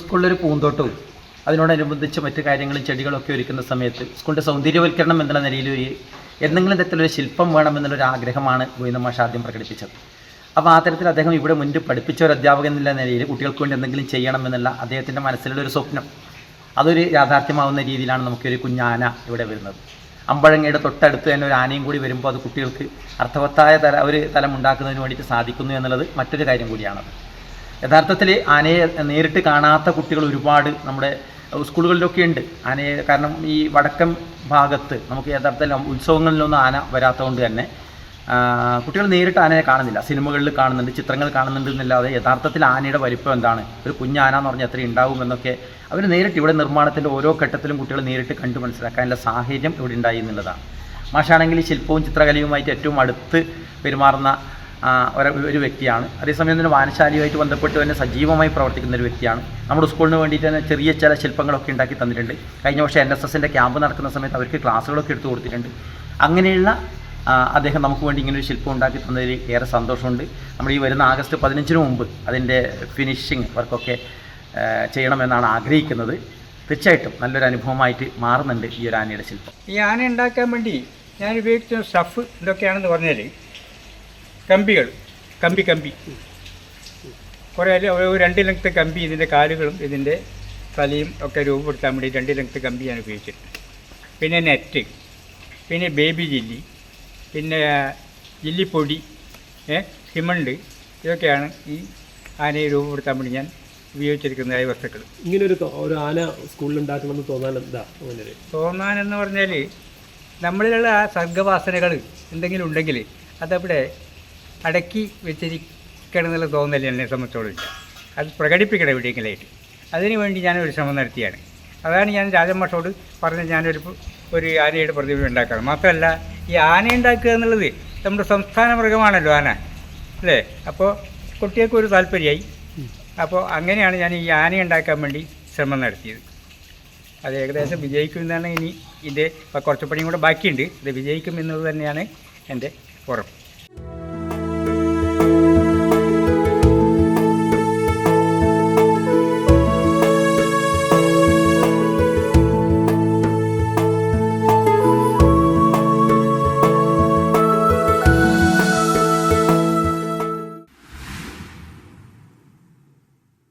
സ്കൂളിലൊരു പൂന്തോട്ടവും അതിനോടനുബന്ധിച്ച് മറ്റു കാര്യങ്ങളും ചെടികളൊക്കെ ഒരുക്കുന്ന സമയത്ത് സ്കൂളിന്റെ സൗന്ദര്യവൽക്കരണം എന്നുള്ള നിലയിൽ ഒരു എന്തെങ്കിലും തരത്തിലൊരു ശില്പം വേണമെന്നുള്ളൊരു ആഗ്രഹമാണ് ഗോവിന്ദ മാഷ് ആദ്യം പ്രകടിപ്പിച്ചത്. അപ്പോൾ ആ തരത്തിൽ അദ്ദേഹം ഇവിടെ മുൻപ് പഠിപ്പിച്ച ഒരു അധ്യാപകൻ എന്നുള്ള നിലയിൽ കുട്ടികൾക്ക് വേണ്ടി എന്തെങ്കിലും ചെയ്യണമെന്നുള്ള അദ്ദേഹത്തിന്റെ മനസ്സിലുള്ള ഒരു സ്വപ്നം അതൊരു യാഥാർത്ഥ്യമാവുന്ന രീതിയിലാണ് നമുക്കൊരു കുഞ്ഞാന ഇവിടെ വരുന്നത്. അമ്പഴങ്ങയുടെ തൊട്ടടുത്ത് തന്നെ ഒരു ആനയും കൂടി വരുമ്പോൾ അത് കുട്ടികൾക്ക് അർത്ഥവത്തായ തല ഒരു തലം ഉണ്ടാക്കുന്നതിന് വേണ്ടിയിട്ട് സാധിക്കുന്നു എന്നുള്ളത് മറ്റൊരു കാര്യം കൂടിയാണത്. യഥാർത്ഥത്തിൽ ആനയെ നേരിട്ട് കാണാത്ത കുട്ടികൾ ഒരുപാട് നമ്മുടെ സ്കൂളുകളിലൊക്കെ ഉണ്ട്. ആനയെ കാരണം ഈ വടക്കം ഭാഗത്ത് നമുക്ക് യഥാർത്ഥത്തിൽ ഉത്സവങ്ങളിലൊന്നും ആന വരാത്തതുകൊണ്ട് തന്നെ കുട്ടികൾ നേരിട്ട് ആനയെ കാണുന്നില്ല. സിനിമകളിൽ കാണുന്നുണ്ട് ചിത്രങ്ങൾ കാണുന്നുണ്ട് എന്നല്ലാതെ യഥാർത്ഥത്തിൽ ആനയുടെ വലിപ്പം എന്താണ്? ഒരു കുഞ്ഞാന എന്ന് പറഞ്ഞാൽ എത്ര ഉണ്ടാവും എന്നൊക്കെ അവർ നേരിട്ട് ഇവിടെ നിർമ്മാണത്തിന്റെ ഓരോ ഘട്ടത്തിലും കുട്ടികൾ നേരിട്ട് കണ്ടു മനസ്സിലാക്കാനുള്ള സാഹചര്യം ഇവിടെ ഉണ്ടായി എന്നുള്ളതാണ്. മാഷാണെങ്കിൽ ശില്പവും ചിത്രകലയുമായിട്ട് ഏറ്റവും അടുത്ത് പെരുമാറുന്ന ഒരു വ്യക്തിയാണ്. അതേസമയം തന്നെ വാനശാലിയുമായിട്ട് ബന്ധപ്പെട്ട് തന്നെ സജീവമായി പ്രവർത്തിക്കുന്ന ഒരു വ്യക്തിയാണ്. നമ്മുടെ സ്കൂളിന് വേണ്ടിയിട്ട് തന്നെ ചെറിയ ചില ശില്പങ്ങളൊക്കെ ഉണ്ടാക്കി തന്നിട്ടുണ്ട്. കഴിഞ്ഞ വർഷം എൻ എസ് എസിന്റെ ക്യാമ്പ് നടക്കുന്ന സമയത്ത് അവർക്ക് ക്ലാസ്സുകളൊക്കെ എടുത്തു കൊടുത്തിട്ടുണ്ട്. അങ്ങനെയുള്ള അദ്ദേഹം നമുക്ക് വേണ്ടി ഇങ്ങനെ ഒരു ശില്പം ഉണ്ടാക്കി തന്നതിൽ ഏറെ സന്തോഷമുണ്ട്. നമ്മൾ ഈ വരുന്ന ആഗസ്റ്റ് പതിനഞ്ചിന് മുമ്പ് അതിന്റെ ഫിനിഷിങ് വർക്കൊക്കെ ചെയ്യണമെന്നാണ് ആഗ്രഹിക്കുന്നത്. തീർച്ചയായിട്ടും നല്ലൊരു അനുഭവമായിട്ട് മാറുന്നുണ്ട് ഈ ഒരു ആനയുടെ ശില്പം. ഈ ആന ഉണ്ടാക്കാൻ വേണ്ടി ഞാൻ ഉപയോഗിച്ച സ്റ്റഫ് ഇതൊക്കെയാണെന്ന് പറഞ്ഞാൽ കമ്പികൾ. കമ്പി കമ്പി. കുറേ രണ്ട് ലെങ്ത്ത് കമ്പി ഇതിന്റെ കാലുകളും ഇതിന്റെ തലയും ഒക്കെ രൂപപ്പെടുത്താൻ വേണ്ടി രണ്ട് ലെങ്ത്ത് കമ്പി ഞാൻ ഉപയോഗിച്ചിട്ടുണ്ട്. പിന്നെ നെറ്റ് പിന്നെ ബേബി ജില്ലി പിന്നെ ജില്ലിപ്പൊടി സിമണ്ട് ഇതൊക്കെയാണ് ഈ ആനയെ രൂപപ്പെടുത്താൻ വേണ്ടി ഞാൻ ഉപയോഗിച്ചിരിക്കുന്നതായ വസ്തുക്കൾ. ഇങ്ങനെ ഒരു ഒരു ആന സ്കൂളിൽ ഉണ്ടാക്കണമെന്ന് തോന്നാൻ എന്താ അങ്ങനെ? തോന്നാനെന്ന് പറഞ്ഞാൽ നമ്മളിലുള്ള ആ സർഗവാസനകൾ എന്തെങ്കിലും ഉണ്ടെങ്കിൽ അതവിടെ അടക്കി വെച്ചിരിക്കണം എന്നുള്ള എന്നെ സംബന്ധിച്ചോളം അത് പ്രകടിപ്പിക്കണം എവിടെയെങ്കിലായിട്ട് അതിനുവേണ്ടി ഞാനൊരു ശ്രമം നടത്തിയാണ്. അതാണ് ഞാൻ രാജമാഷോട് പറഞ്ഞ് ഞാനൊരു ഒരു ആനയുടെ പ്രതിമ ഉണ്ടാക്കണം. മാത്രമല്ല ഈ ആന ഉണ്ടാക്കുക എന്നുള്ളത് നമ്മുടെ സംസ്ഥാന മൃഗമാണല്ലോ ആന. അല്ലേ? അപ്പോൾ കുട്ടികൾക്ക് ഒരു താല്പര്യമായി. അപ്പോൾ അങ്ങനെയാണ് ഞാൻ ഈ ആന ഉണ്ടാക്കാൻ വേണ്ടി ശ്രമം നടത്തിയത്. അത് ഏകദേശം വിജയിക്കുമെന്നാണ് ഇനി ഇത് കുറച്ച് പണിയും കൂടെ ബാക്കിയുണ്ട്. ഇത് വിജയിക്കും തന്നെയാണ് എന്റെ ഉറപ്പ്.